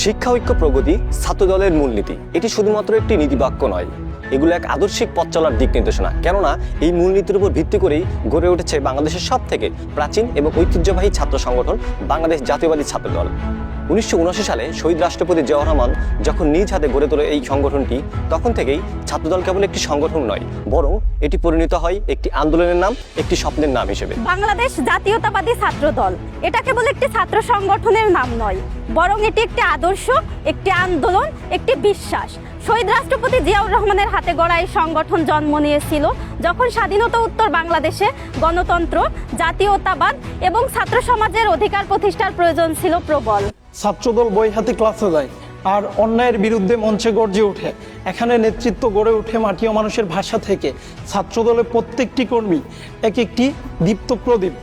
শিক্ষা, ঐক্য, প্রগতি ছাত্র দলের মূলনীতি। এটি শুধুমাত্র একটি নীতিবাক্য নয়। এগুলো এক আদর্শিক পথ চলার দিক নির্দেশনা। কেননা, এই মূলনীতির উপর ভিত্তি করেই গড়ে উঠেছে বাংলাদেশের সব থেকে প্রাচীন এবং ঐতিহ্যবাহী ছাত্র সংগঠন বাংলাদেশ জাতীয়বাদী ছাত্রদল। উনিশশো উনআশি সালে শহীদ রাষ্ট্রপতি জিয়াউর রহমান যখন নিজ হাতে গড়ে তোলে এই সংগঠনটি, তখন থেকেই ছাত্রদল কেবল একটি সংগঠন নয়, বরং এটি পরিণত হয় একটি আন্দোলনের নাম, একটি স্বপ্নের নাম হিসেবে। বাংলাদেশ জাতীয়তাবাদী ছাত্র দল এটা কেবল একটি ছাত্র সংগঠনের নাম নয়, বরং এটি একটি আদর্শ, একটি আন্দোলন, একটি বিশ্বাস। শহীদ রাষ্ট্রপতি জিয়াউর রহমানের হাতে গড়া এই সংগঠন জন্ম নিয়েছিল যখন স্বাধীনতা উত্তর বাংলাদেশে গণতন্ত্র, জাতীয়তাবাদ এবং ছাত্র সমাজের অধিকার প্রতিষ্ঠার প্রয়োজন ছিল প্রবল। ছাত্রদল বই হাতে ক্লাসে যায়, আর অন্যায়ের বিরুদ্ধে মঞ্চে গর্জে ওঠে। এখানে নেতৃত্ব গড়ে ওঠে মাটি ও মানুষের ভাষা থেকে। ছাত্রদলের প্রত্যেকটি কর্মী এক একটি দীপ্ত প্রদীপ।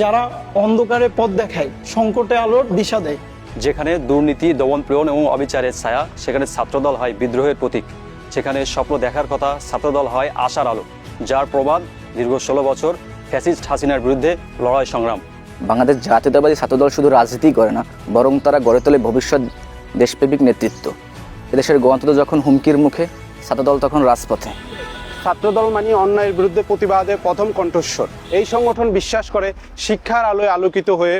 যারা অন্ধকারে পথ দেখায় সংকটে আলোর দিশা দেয়। যেখানে দুর্নীতি দমন প্রেরণ এবং অবিচারের ছায়া সেখানে ছাত্রদল হয় বিদ্রোহের প্রতীক। সেখানে স্বপ্ন দেখার কথা ছাত্রদল হয় আশার আলো যার প্রবাদ দীর্ঘ ষোলো বছর ফ্যাসিস্ট হাসিনার বিরুদ্ধে লড়াই সংগ্রাম। বাংলাদেশ জাতীয়তাবাদী ছাত্রদল শুধু রাজনীতি করে না বরং তারা গড়ে তোলে ভবিষ্যৎ দেশপ্রেমিক নেতৃত্ব। এদেশের গণতন্ত্র যখন হুমকির মুখে ছাত্রদল তখন রাজপথে। ছাত্রদল মানে অন্যায়ের বিরুদ্ধে প্রতিবাদের প্রথম কণ্ঠস্বর। এই সংগঠন বিশ্বাস করে শিক্ষার আলোয় আলোকিত হয়ে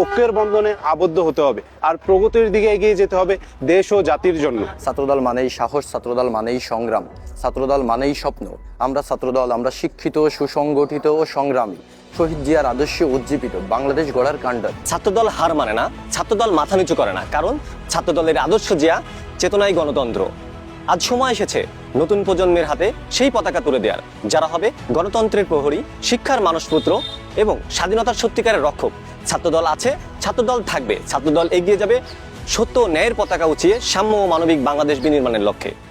ঐক্যের বন্ধনে আবদ্ধ হতে হবে আর প্রগতির দিকে এগিয়ে যেতে হবে দেশ ও জাতির জন্য। ছাত্রদল মানেই সাহস ছাত্রদল মানেই সংগ্রাম। ছাত্রদল মানেই স্বপ্ন। আমরা ছাত্রদল আমরা শিক্ষিত সুসংগঠিত ও সংগ্রামী। শহীদ জিয়ার আদর্শে উজ্জীবিত। বাংলাদেশ গড়ার কাণ্ডার ছাত্রদল হার মানে না। ছাত্রদল মাথা নিচু করে না। কারণ ছাত্রদলের আদর্শ জিয়া চেতনাই গণতন্ত্র। আজ সময় এসেছে নতুন প্রজন্মের হাতে সেই পতাকা তুলে দেওয়ার, যারা হবে গণতন্ত্রের প্রহরী, শিক্ষার মানসপুত্র এবং স্বাধীনতার সত্যিকারের রক্ষক। ছাত্রদল আছে, ছাত্রদল থাকবে। ছাত্রদল এগিয়ে যাবে সত্য ন্যায়ের পতাকা উঁচিয়ে সাম্য ও মানবিক বাংলাদেশ বিনির্মাণের লক্ষ্যে।